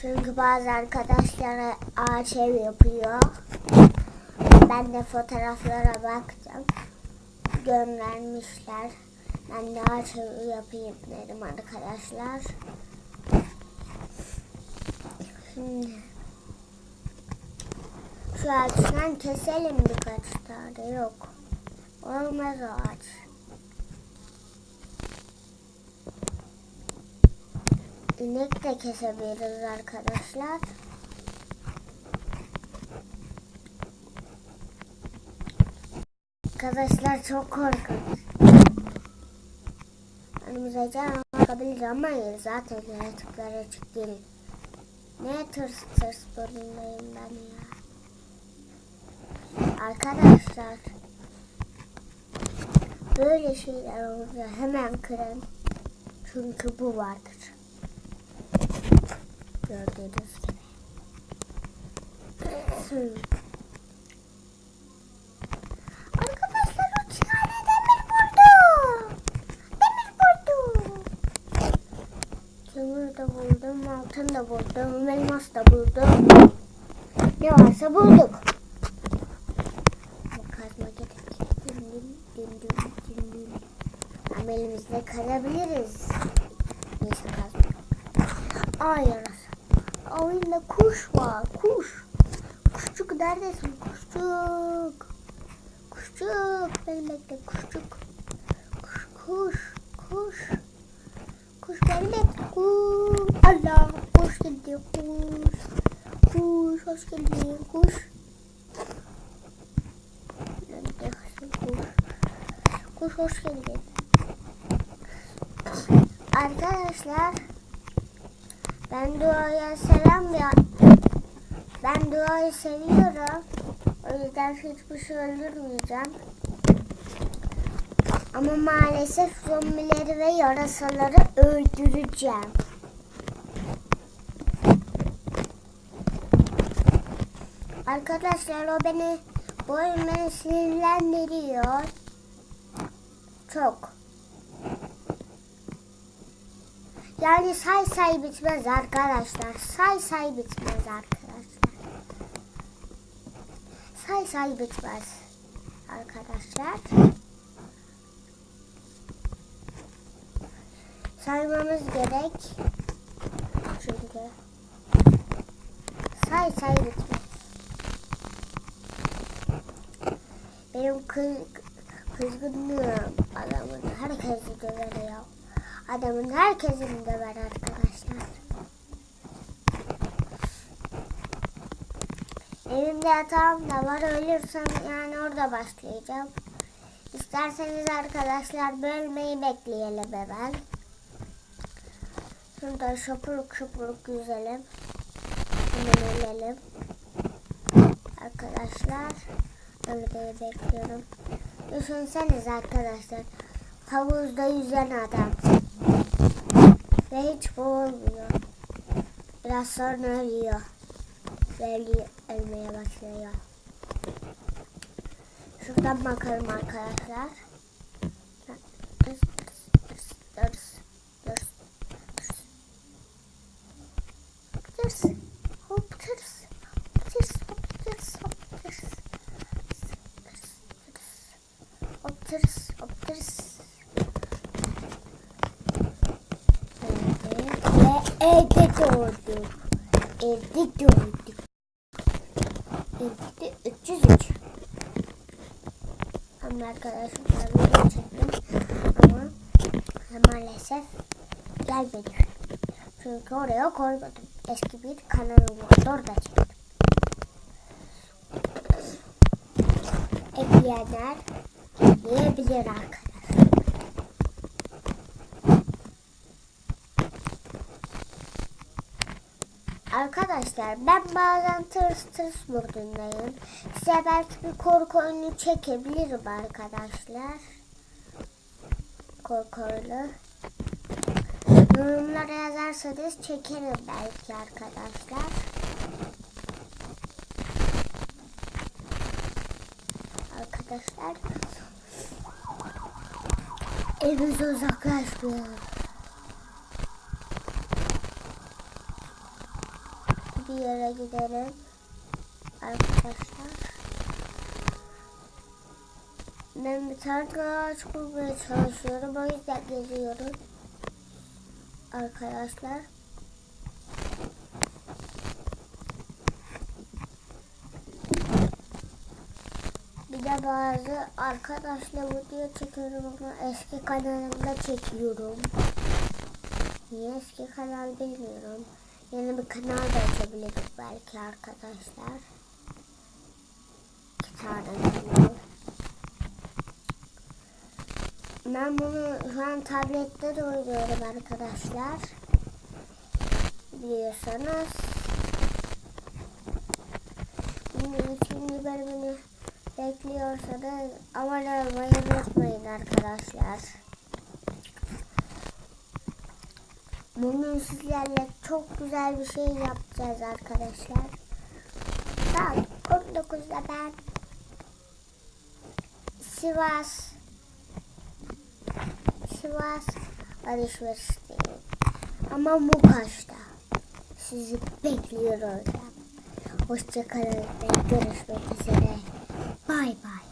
Çünkü bazı arkadaşlara ağaç yapıyor. Ben de fotoğraflara baktım. Göndermişler. Ben de ağaç yapayım dedim arkadaşlar. Şimdi şu ağaçtan keselim birkaç tane. Yok. Olmaz o ağaç. İnek de kesebiliriz arkadaşlar. Arkadaşlar çok korkunç. Önümüze can bakabilir ama zaten yaratıklar açık değil. Ne tırs tırs bölümdeyim ben ya. Arkadaşlar böyle şeyler olunca hemen kırın. Çünkü bu vardır. Gördüğünüz gibi. Arkadaşlar üç demir buldum. Demir de buldum, altın da buldum, elmas da buldum. Ne varsa bulduk. Bu kazma gerek. Dün dün dün. Ama elimizde kazabiliriz. Neyse kazma. Ay yarası. Oyunda kuş var, kuş. Kuşçuk neredesin kuşçuk? Kuşçuk, beni bekle kuşçuk. Kuş, kuş, kuş. Kuş beni bekle, kuş. Allah, kuş geldi, kuş. Kuş, hoş geldin, kuş. Kuş, hoş geldin. Arkadaşlar, ben duaya selam ya. Ben duayı seviyorum. O yüzden hiçbir şey öldürmeyeceğim. Ama maalesef zombileri ve yarasaları öldüreceğim. Arkadaşlar o beni bu oyun beni sinirlendiriyor. Çok. Yani say say bitmez arkadaşlar. Say say bitmez arkadaşlar. Say say bitmez arkadaşlar. Saymamız gerek. Çünkü say say bitmez. Benim kız, kızgınlığım adamın herkesi döver. Adamın herkesini döver arkadaşlar. Evimde yatağım da var. Ölürsem yani orada başlayacağım. İsterseniz arkadaşlar bölmeyi bekleyelim hemen. Şurada şapuruk şapuruk yüzelim. Hemen ölelim. Arkadaşlar ölmeyi bekliyorum. Düşünseniz arkadaşlar. Havuzda yüzen adam. Ve hiç boğulmuyor. Biraz sonra ölüyor. Ölüyor, ölmeye başlıyor. Şuradan bakalım arkadaşlar. Tırs, tırs, tırs, tırs. Tırs, hop tırs, hop tırs. Tırs, tırs, hop tırs, hop tırs. Ve evde doğduk. Evde doğduk. Evde 303. Ama arkadaşlar video çektim. Ama maalesef gelmedi. Çünkü oraya koymadım. Eski bir kanalım vardı orada çektim. Ekleyenler ekleyebilir arkadaşlar. Arkadaşlar ben bazen tırs tırs modundayım. Size belki bir korku oyunu çekebilirim arkadaşlar. Korku oyunu. Yorumlara yazarsanız çekerim belki arkadaşlar. Arkadaşlar evimize uzaklaşmıyor. Bir yere gidelim. Arkadaşlar. Ben bir tane ağaç bulmaya çalışıyorum. O yüzden geziyorum. Arkadaşlar. Bir de bazı arkadaşla video çekiyorum ama eski kanalımda çekiyorum. Niye eski kanal bilmiyorum. Yeni bir kanal da açabiliriz belki arkadaşlar. Kanal. Ben bunu şu an tablette de oynuyorum arkadaşlar. Biliyorsanız. İkinci bölümünü bekliyorsanız abone olmayı unutmayın arkadaşlar. Bugün sizlerle çok güzel bir şey yapacağız arkadaşlar. Saat 19'da ben Sivas Sivas alışverişteyim. Ama Mukaş'ta. Sizi bekliyorum. Hoşçakalın ve görüşmek üzere. Bay bay.